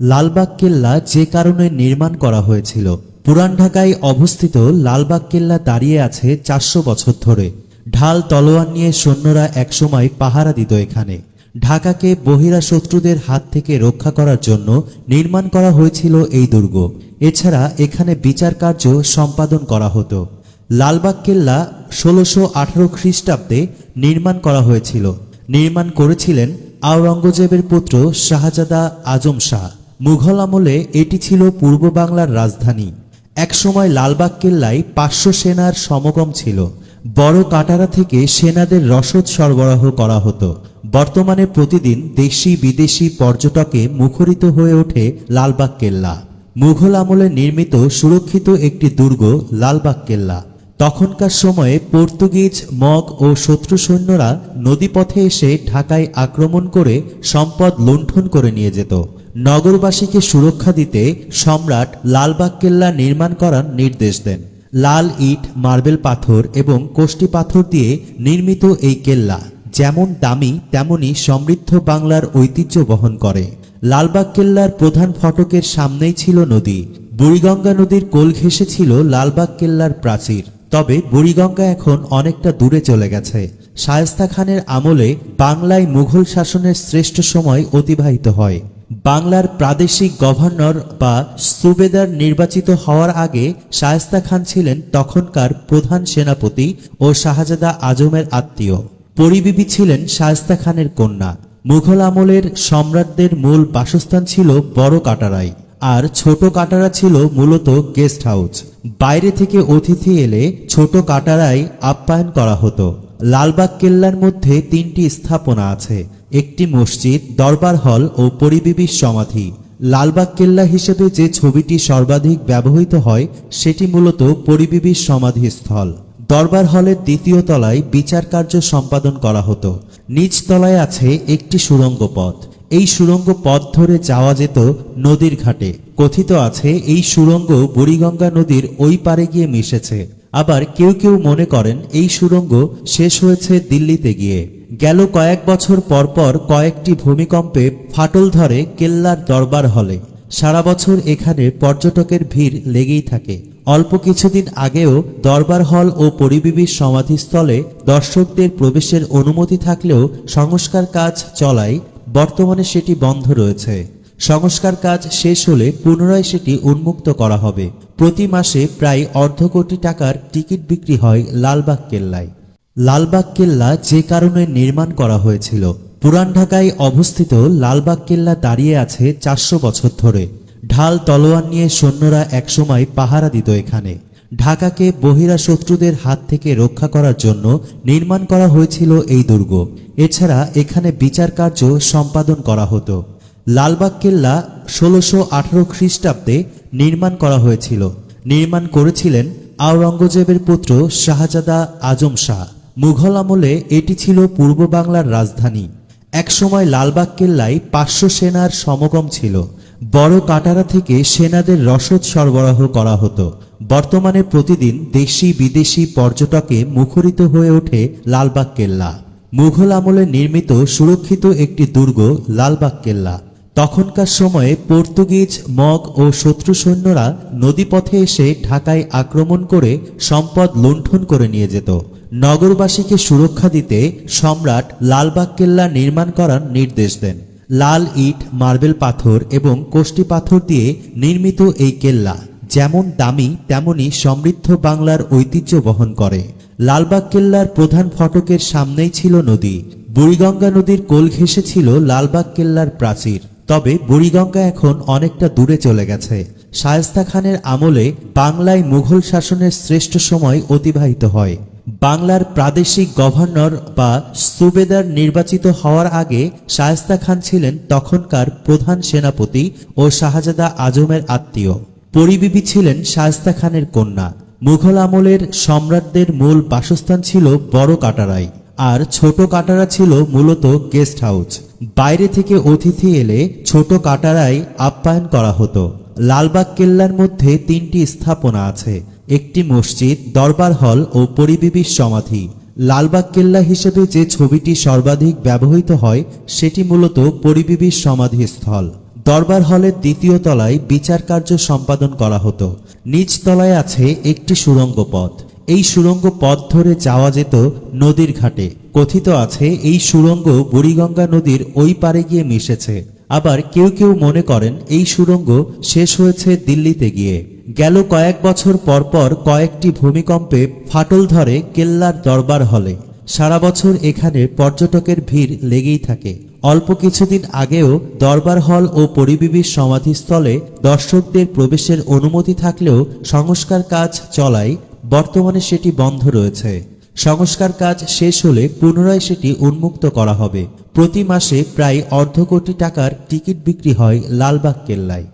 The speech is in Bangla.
লালবাগ কেল্লা যে কারণে নির্মাণ করা হয়েছিল। পুরান ঢাকায় অবস্থিত লালবাগ কেল্লা দাঁড়িয়ে আছে চারশো বছর ধরে। ঢাল তলোয়ার নিয়ে সৈন্যরা একসময় পাহারা দিত এখানে। ঢাকাকে বহিরা শত্রুদের হাত থেকে রক্ষা করার জন্য নির্মাণ করা হয়েছিল এই দুর্গ। এছাড়া এখানে বিচার কার্য সম্পাদন করা হতো। লালবাগ কেল্লা ষোলোশো আঠারো খ্রিস্টাব্দে নির্মাণ করা হয়েছিল। নির্মাণ করেছিলেন আওরঙ্গজেবের পুত্র শাহজাদা আজম শাহ। মুঘল আমলে এটি ছিল পূর্ব বাংলার রাজধানী। একসময় লালবাগ কেল্লায় পাঁচশো সেনার সমাগম ছিল। বড় কাটারা থেকে সেনাদের রসদ সরবরাহ করা হতো। বর্তমানে প্রতিদিন দেশি বিদেশি পর্যটকে মুখরিত হয়ে ওঠে লালবাগ কেল্লা। মুঘল আমলে নির্মিত সুরক্ষিত একটি দুর্গ লালবাগ কেল্লা। তখনকার সময়ে পর্তুগিজ, মগ ও শত্রু সৈন্যরা নদীপথে এসে ঢাকায় আক্রমণ করে সম্পদ লুণ্ঠন করে নিয়ে যেত। নগরবাসীকে সুরক্ষা দিতে সম্রাট লালবাগ কেল্লা নির্মাণ করার নির্দেশ দেন। লাল ইট, মার্বেল পাথর এবং কোষ্টি পাথর দিয়ে নির্মিত এই কেল্লা যেমন দামি, তেমনি সমৃদ্ধ বাংলার ঐতিহ্য বহন করে। লালবাগ কেল্লার প্রধান ফটকের সামনেই ছিল নদী। বুড়িগঙ্গা নদীর কোল ঘেঁষে ছিল লালবাগ কেল্লার প্রাচীর। তবে বুড়িগঙ্গা এখন অনেকটা দূরে চলে গেছে। শায়েস্তা খানের আমলে বাংলায় মুঘল শাসনের শ্রেষ্ঠ সময় অতিবাহিত হয়। বাংলার প্রাদেশিক গভর্নর বা সুবেদার নির্বাচিত হওয়ার আগে শায়েস্তা খান ছিলেন তখনকার প্রধান সেনাপতি ও শাহজাদা আজমের আত্মীয়। পরিবিবি ছিলেন শায়েস্তা খানের কন্যা। মুঘল আমলের সম্রাটদের মূল বাসস্থান ছিল বড় কাটারাই আর ছোট কাটারা ছিল মূলত গেস্ট হাউস। বাইরে থেকে অতিথি এলে ছোট কাটারাই আপ্যায়ন করা হতো। লালবাগ কেল্লার মধ্যে তিনটি স্থাপনা আছে। একটি মসজিদ, দরবার হল ও পরিবিবির সমাধি। লালবাগ কেল্লা হিসেবে যে ছবিটি সর্বাধিক ব্যবহৃত হয়, সেটি মূলত পরিবিবির সমাধিস্থল। দরবার হলের দ্বিতীয় তলায় বিচার কার্য সম্পাদন করা হতো। নিচ তলায় আছে একটি সুড়ঙ্গ পথ। এই সুড়ঙ্গ পথ ধরে যাওয়া যেত নদীর ঘাটে। কথিত আছে, এই সুরঙ্গ বুড়িগঙ্গা নদীর ওই পারে গিয়ে মিশেছে। আবার কেউ কেউ মনে করেন, এই সুড়ঙ্গ শেষ হয়েছে দিল্লিতে গিয়ে। গেল কয়েক বছর পরপর কয়েকটি ভূমিকম্পে ফাটল ধরে কেল্লার দরবার হলে। সারা বছর এখানে পর্যটকের ভিড় লেগেই থাকে। অল্প কিছুদিন আগেও দরবার হল ও পরিবিবির সমাধিস্থলে দর্শকদের প্রবেশের অনুমতি থাকলেও সংস্কার কাজ চলায়, বর্তমানে সেটি বন্ধ রয়েছে। সংস্কার কাজ শেষ হলে পুনরায় সেটি উন্মুক্ত করা হবে। প্রতি মাসে প্রায় অর্ধ কোটি টাকার টিকিট বিক্রি হয় লালবাগ কেল্লায়। লালবাগ কেল্লা যে কারণে নির্মাণ করা হয়েছিল। পুরান ঢাকায় অবস্থিত লালবাগ কেল্লা দাঁড়িয়ে আছে চারশো বছর ধরে। ঢাল তলোয়ার নিয়ে সৈন্যরা একসময় পাহারা দিত এখানে। ঢাকাকে বহিরা শত্রুদের হাত থেকে রক্ষা করার জন্য নির্মাণ করা হয়েছিল এই দুর্গ। এছাড়া এখানে বিচার কার্য সম্পাদন করা হতো। লালবাগ কেল্লা ষোলোশো আঠারো খ্রিস্টাব্দে নির্মাণ করা হয়েছিল। নির্মাণ করেছিলেন আওরঙ্গজেবের পুত্র শাহজাদা আজম শাহ। মুঘল আমলে এটি ছিল পূর্ব বাংলার রাজধানী। একসময় লালবাগ কেল্লায় পাঁচশো সেনার সমাগম ছিল। বড় কাটারা থেকে সেনাদের রসদ সরবরাহ করা হতো। বর্তমানে প্রতিদিন দেশি বিদেশি পর্যটকে মুখরিত হয়ে ওঠে লালবাগ কেল্লা মুঘল আমলে নির্মিত সুরক্ষিত একটি দুর্গ লালবাগ কেল্লা তখনকার সময়ে পর্তুগিজ, মগ ও শত্রু সৈন্যরা নদীপথে এসে ঢাকায় আক্রমণ করে সম্পদ লুণ্ঠন করে নিয়ে যেত। নগরবাসীকে সুরক্ষা দিতে সম্রাট লালবাগ কেল্লা নির্মাণ করার নির্দেশ দেন। লাল ইট, মার্বেল পাথর এবং কোষ্টি পাথর দিয়ে নির্মিত এই কেল্লা যেমন দামি, তেমনি সমৃদ্ধ বাংলার ঐতিহ্য বহন করে। লালবাগ কেল্লার প্রধান ফটকের সামনেই ছিল নদী। বুড়িগঙ্গা নদীর কোল ঘেঁষে ছিল লালবাগ কেল্লার প্রাচীর। তবে বুড়িগঙ্গা এখন অনেকটা দূরে চলে গেছে। শায়েস্তা খানের আমলে বাংলায় মুঘল শাসনের শ্রেষ্ঠ সময় অতিবাহিত হয়। বাংলার প্রাদেশিক গভর্নর বা সুবেদার নির্বাচিত হওয়ার আগে শায়েস্তা খান ছিলেন তখনকার প্রধান সেনাপতি ও শাহজাদা আজমের আত্মীয়। পরিবিবি ছিলেন শায়েস্তা খানের কন্যা। মুঘল আমলের সম্রাটদের মূল বাসস্থান ছিল বড় কাটারাই আর ছোট কাটারা ছিল মূলত গেস্ট হাউস। বাইরে থেকে অতিথি এলে ছোট কাটারাই আপ্যায়ন করা হতো। লালবাগ কেল্লার মধ্যে তিনটি স্থাপনা আছে। একটি মসজিদ, দরবার হল ও পরিবিবির সমাধি। লালবাগ কেল্লা হিসেবে যে ছবিটি সর্বাধিক ব্যবহৃত হয়, সেটি মূলত পরিবিবির সমাধিস্থল। দরবার হলের দ্বিতীয় তলায় বিচার কার্য সম্পাদন করা হতো। নিচ তলায় আছে একটি সুড়ঙ্গ পথ। এই সুরঙ্গ পথ ধরে যাওয়া যেত নদীর ঘাটে। কথিত আছে, এই সুরঙ্গ বুড়িগঙ্গা নদীর ওই পারে গিয়ে মিশেছে। আবার কেউ কেউ মনে করেন, এই সুরঙ্গ শেষ হয়েছে দিল্লিতে গিয়ে। গেল কয়েক বছর পরপর কয়েকটি ভূমিকম্পে ফাটল ধরে কেল্লার দরবার হলে। সারা বছর এখানে পর্যটকের ভিড় লেগেই থাকে। অল্প কিছুদিন আগেও দরবার হল ও পরিবিবির সমাধিস্থলে দর্শকদের প্রবেশের অনুমতি থাকলেও সংস্কার কাজ চলায়, বর্তমানে সেটি বন্ধ রয়েছে। সংস্কার কাজ শেষ হলে পুনরায় সেটি উন্মুক্ত করা হবে। প্রতি মাসে প্রায় অর্ধ কোটি টাকার টিকিট বিক্রি হয় লালবাগ কেল্লায়।